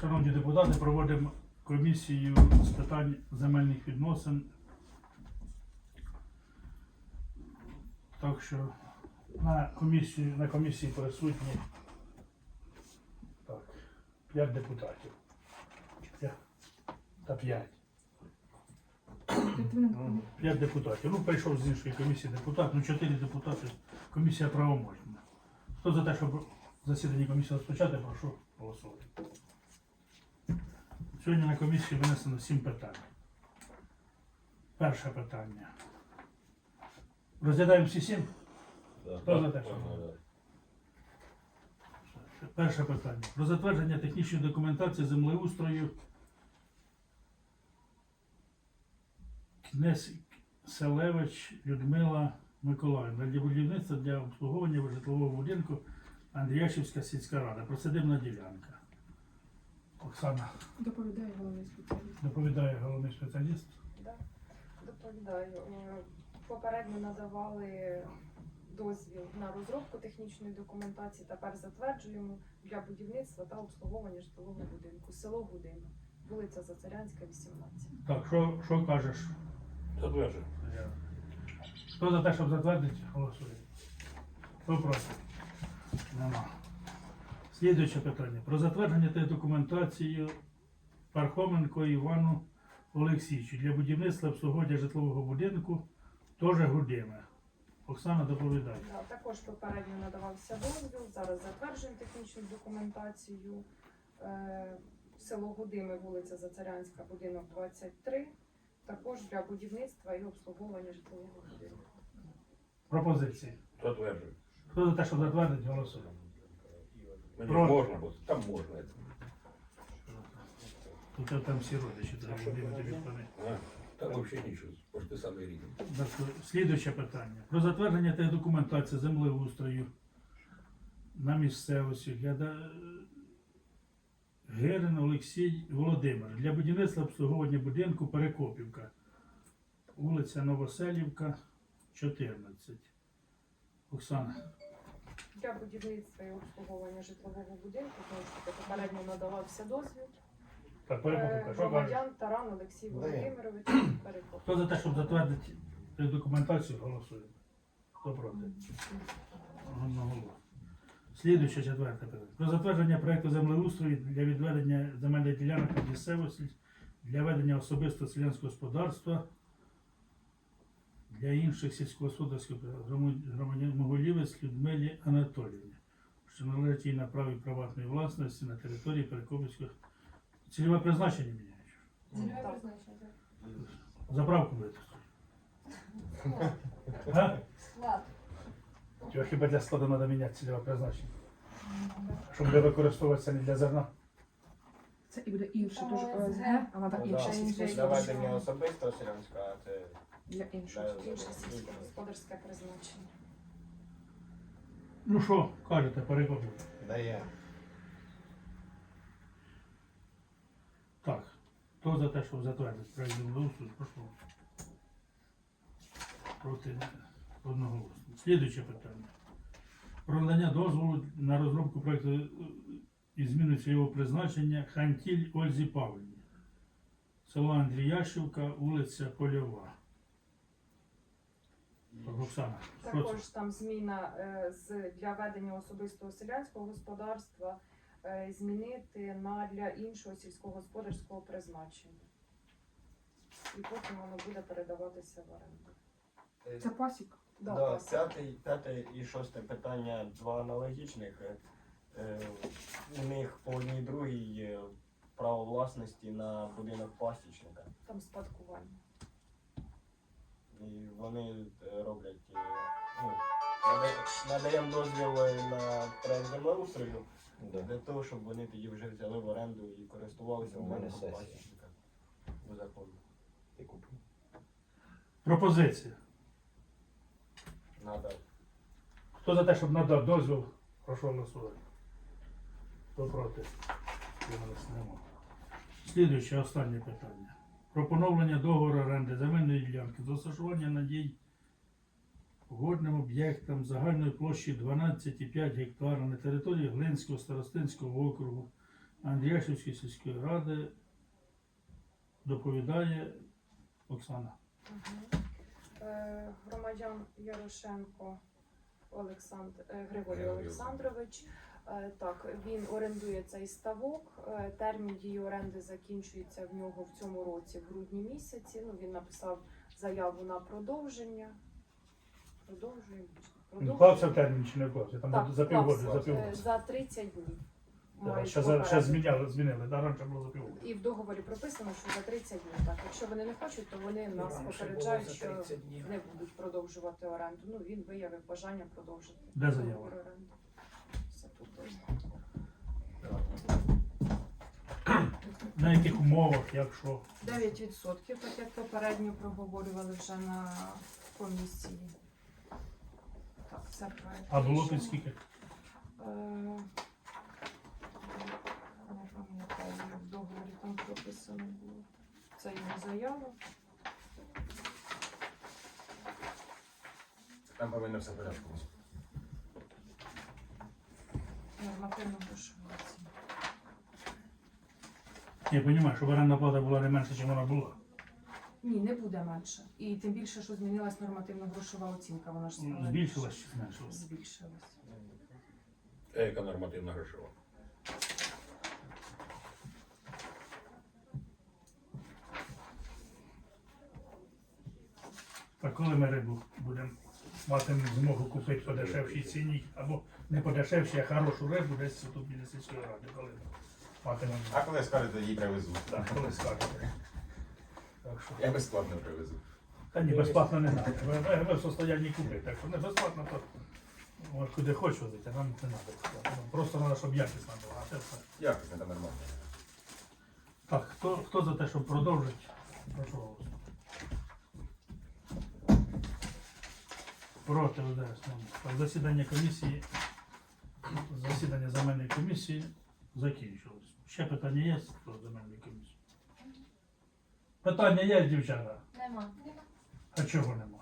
Шановні депутати, проводимо комісію з питань земельних відносин. Так що на комісію, на комісії присутні так, 5 депутатів. Та 5. П'ять депутатів. Ну, прийшов з іншої комісії депутат, ну 4 депутати. Комісія правоможна. Хто за те, щоб засідання комісії розпочати, прошу голосувати. Сьогодні на комісії винесено 7 питань. Перше питання. Розглядаємо всі сім? Хто за те, що? Перше питання. Про затвердження технічної документації землеустрою Князь Селевич Людмила Миколаївна для будівництва для обслуговування житлового будинку Андріяшівська сільська рада. Присадибна ділянка. Оксана Доповідає головний спеціаліст. доповідає головний спеціаліст. Да, доповідаю. Попередньо надавали дозвіл на розробку технічної документації. Тепер затверджуємо для будівництва та обслуговування житлового будинку. Село Гудино, вулиця Зацарянська, 18. Так, що, що кажеш? Затверджую. Хто за те, щоб затвердити, голосує. Хто проти? Нема. Слідуюче питання. Про затвердження та документацію Пархоменко Івану Олексійовичу для будівництва обслуговування житлового будинку теж Гудиме. Оксана доповідає. Да, також попередньо надавався дозвіл. Зараз затверджуємо технічну документацію. Е, Село Гудими, вулиця Зацарянська, будинок 23. Також для будівництва і обслуговування житлового будинку. Пропозиції. Затверджую. Хто за те, щоб затвердити, голосує. Мені Проти. можна, бо там можна. Тут там всі родичі, треба Гудиме тобі. А, там взагалі нічого, бо ж ти самий рідний. Слідуюче питання. Про затвердження та документації землеустрою на місцевості для да- Герин Олексій Володимир для будівництва обслуговування будинку Перекопівка, вулиця Новоселівка, 14. Оксана. Для будівництва і обслуговування житлового будинку знову ж таки попередньо надавався дозвіл. Так, Е, що? Громадян Таран Олексій Володимирович Перекоп. Хто за те, щоб затвердити цю документацію, голосує. Хто проти? Одноголосно. Слідуюче четверте питання. Про затвердження проекту землеустрою для відведення земельних ділянок на місцевості для ведення особистого селянського господарства для інших сільськогосподарських громадян Могилівець Людмилі Анатоліївні, що належить їй на праві приватної власності на території Перекопівського. Цільове призначення міняєш. Цільове призначення. так. Заправку будете. А? Склад. Чого хіба для складу треба міняти цільове призначення? Щоб не використовуватися не для зерна. Це і буде інше, дуже ОСГ, а треба Ну, інше да. сільське Для Заведення особистого селянського, а це для іншого. Да. Інше сільськогосподарське призначення. Ну що, кажете, перекопую. дає. Так. Хто за те, щоб затвердити проект землеустрою, прошу. Проти одноголосно. Слідуюче питання. Про надання дозволу на розробку проекту е, і зміну цільового призначення Хантіль Ользі Павлівні. Село Андріяшівка, вулиця Польова. Оксана. Також там зміна е, з для ведення особистого селянського господарства е, змінити на для іншого сільськогосподарського призначення. І потім воно буде передаватися в оренду. Це пасік. Да, Да, пасік. п'ятий, п'яте і шосте питання два аналогічних. Е, е, У них по одній другій право власності на будинок пасічника. Там спадкування. Вони е, роблять, е, ну, надаємо дозвіл е, на проект землеустрою для того, щоб вони тоді вже взяли в оренду і користувалися У мене сесія. пасічника. По закону. Ти купив. Пропозиція. Надо. Хто за те, щоб надав дозвіл, прошу голосувати. Хто проти? Утримались? Нема. Слідуюче останнє питання. Про поновлення договору оренди земельної ділянки з розташування надій водним об'єктам загальної площі 12,5 гектара на території Глинського старостинського округу Андріашівської сільської ради доповідає Оксана. Е, Громадян Ярошенко Олександр е, Григорій Григорій Олександрович. Е, Так, він орендує цей ставок. Е, Термін дії оренди закінчується в нього в цьому році, в грудні місяці. Ну, він написав заяву на продовження. Продовжуємо. Він вклався в термін чи не вклався? Там Так, за вклався. за півгода. Е, За 30 днів. Мають Ще, за- ще зміняли, змінили, да, раніше було за півгода. І в договорі прописано, що за 30 днів. Так, якщо вони не хочуть, то вони нас попереджають, що не будуть продовжувати оренду. Ну він виявив бажання продовжити. Де заява? договір оренди. Все тут. На яких умовах, як що. 9%, так як попередньо проговорювали вже на комісії. Так, це проект. А було рішення. під скільки? Е, Не пам'ятаю, як в договорі там прописано було. Це його заява. Там повинно все в порядку. бути. Нормативно грошова. Я розумію, щоб орендна плата була не менше, ніж вона була. Ні, не буде менше. І тим більше, що змінилась нормативно грошова оцінка, вона ж стала Збільшилась більше. чи зменшилась? Збільшилась. А яка нормативна грошова? Так коли ми рибу будемо мати змогу купити по дешевшій ціні, або не по дешевшій, а хорошу рибу десь тут біля сільської ради, коли матимемо. А коли скажете, її привезу. Так, коли скажете. Так що. Я безплатно привезу. Та ні, безплатно не треба. Ви, ви, ви в состоянні купити. Так що не безплатно, то може, куди хочеш возити, нам не треба. Просто треба, щоб якісно була. А це все. Якісно там нормально. Так, хто, хто за те, щоб продовжити? Прошу голосувати. Проти. Так, засідання комісії, засідання земельної комісії закінчилось. Ще питання є про земельну комісію? Питання є, дівчата? Нема. А чого нема?